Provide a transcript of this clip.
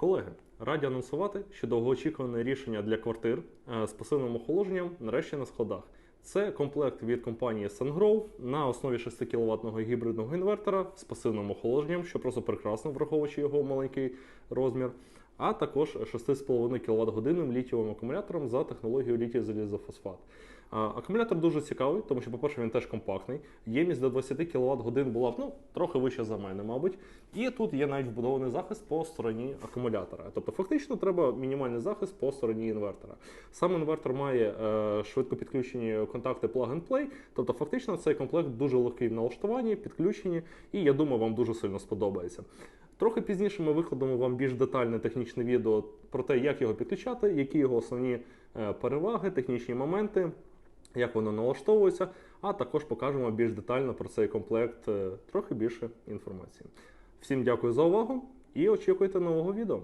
Колеги, раді анонсувати, що довгоочікуване рішення для квартир е, з пасивним охолодженням нарешті на складах. Це комплект від компанії SunGrow на основі 6 кВт гібридного інвертора з пасивним охолодженням, що просто прекрасно, враховуючи його маленький розмір, а також 6,5 кВт годинним літієвим акумулятором за технологією літій залізофосфат. Акумулятор дуже цікавий, тому що, по-перше, він теж компактний. Ємність до 20 кВт годин була ну, трохи вища за мене, мабуть. І тут є навіть вбудований захист по стороні акумулятора. Тобто, фактично, треба мінімальний захист по стороні інвертора. Сам інвертор має е, швидко підключені контакти plug-and-play, тобто, фактично, цей комплект дуже легкий в налаштуванні, підключенні, і я думаю, вам дуже сильно сподобається. Трохи пізніше ми викладемо вам більш детальне технічне відео про те, як його підключати, які його основні е, переваги, технічні моменти, як воно налаштовується, а також покажемо більш детально про цей комплект е, трохи більше інформації. Всім дякую за увагу і очікуйте нового відео.